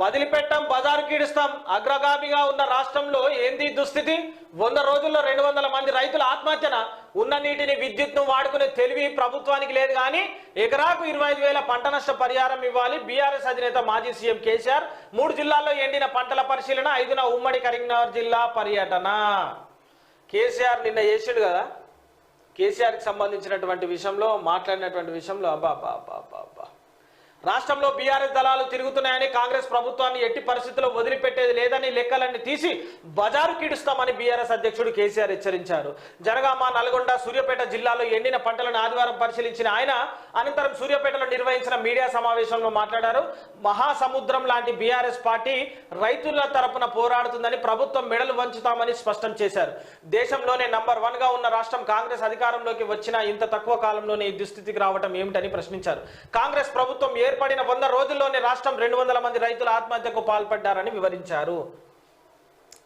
వదిలిపెట్టాం బజారు కీడుస్తాం అగ్రగామిగా ఉన్న రాష్ట్రంలో ఏంది దుస్థితి? వంద రోజుల్లో రెండు వందల మంది రైతుల ఆత్మహత్యన ఉన్న నీటిని విద్యుత్ను వాడుకునే తెలివి ప్రభుత్వానికి లేదు కానీ ఎకరాకు ఇరవై ఐదు వేల పంట నష్ట పరిహారం ఇవ్వాలి బీఆర్ఎస్ అధినేత మాజీ సీఎం కేసీఆర్. మూడు జిల్లాల్లో ఎండిన పంటల పరిశీలన ఐదున ఉమ్మడి కరీంనగర్ జిల్లా పర్యటన. కేసీఆర్ నిన్న చేసాడు కదా? కేసీఆర్కి సంబంధించినటువంటి విషయంలో మాట్లాడినటువంటి విషయంలో అబ్బా అబ్బా అబ్బా అబ్బా అబ్బా. రాష్ట్రంలో బీఆర్ఎస్ దళాలు తిరుగుతున్నాయని కాంగ్రెస్ ప్రభుత్వాన్ని ఎట్టి పరిస్థితుల్లో వదిలిపెట్టేది లేదని లెక్కలన్నీ తీసి బజారు కీడుస్తామని బీఆర్ఎస్ అధ్యక్షుడు కేసీఆర్ హెచ్చరించారు. జనగామ నల్గొండ సూర్యాపేట జిల్లాలో ఎండిన పంటలను ఆదివారం పరిశీలించిన ఆయన అనంతరం సూర్యాపేటలో నిర్వహించిన మీడియా సమావేశంలో మాట్లాడారు. మహాసముద్రం లాంటి బీఆర్ఎస్ పార్టీ రైతుల తరపున పోరాడుతుందని ప్రభుత్వం మెడలు వంచుతామని స్పష్టం చేశారు. దేశంలోనే నంబర్ వన్గా ఉన్న రాష్ట్రం కాంగ్రెస్ అధికారంలోకి వచ్చిన ఇంత తక్కువ కాలంలోనే ఈ దుస్థితికి రావటం ఏమిటని ప్రశ్నించారు. కాంగ్రెస్ ప్రభుత్వం ఏ ఏర్పడిన వంద రోజుల్లోనే రాష్ట్రం రెండు వందల మంది రైతుల ఆత్మహత్యకు పాల్పడ్డారని వివరించారు.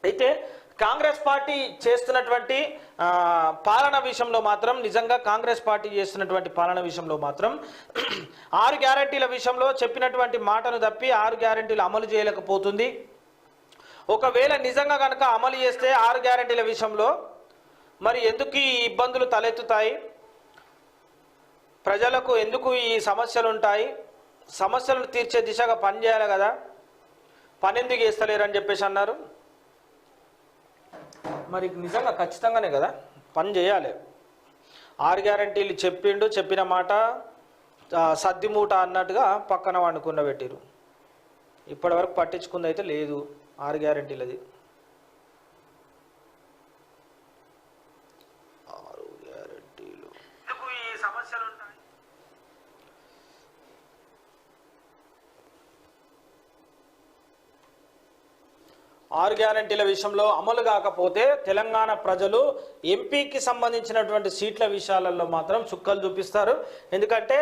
అయితే కాంగ్రెస్ పార్టీ చేస్తున్నటువంటి పాలన విషయంలో మాత్రం నిజంగా కాంగ్రెస్ పార్టీ చేస్తున్నటువంటి పాలన విషయంలో మాత్రం ఆరు గ్యారంటీల విషయంలో చెప్పినటువంటి మాటను తప్పి ఆరు గ్యారంటీలు అమలు చేయలేకపోతుంది. ఒకవేళ నిజంగా కనుక అమలు చేస్తే ఆరు గ్యారంటీల విషయంలో మరి ఎందుకు ఈ ఇబ్బందులు తలెత్తుతాయి? ప్రజలకు ఎందుకు ఈ సమస్యలు ఉంటాయి సమస్యలను తీర్చే దిశగా పని చేయాలి కదా. పని ఎందుకు చేస్తలేరు అని చెప్పేసి అన్నారు. మరి నిజంగా ఖచ్చితంగానే కదా పని చేయాలి. ఆరు గ్యారంటీలు చెప్పిండు చెప్పిన మాట సర్దిమూట సద్ది మూట అన్నట్టుగా పక్కన వండుకున్న పెట్టిరు ఇప్పటివరకు పట్టించుకుంది అయితే లేదు ఆరు గ్యారంటీలది ఆరు గ్యారంటీలు ఎందుకు ఈ సమస్యలు ఉంటాయి ఆరు గ్యారంటీల విషయంలో అమలు కాకపోతే తెలంగాణ ప్రజలు ఎంపీకి సంబంధించినటువంటి సీట్ల విషయాలలో మాత్రం చుక్కలు చూపిస్తారు. ఎందుకంటే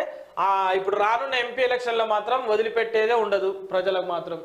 ఇప్పుడు రానున్న ఎంపీ ఎలక్షన్లో మాత్రం వదిలిపెట్టేదే ఉండదు ప్రజలకు మాత్రం.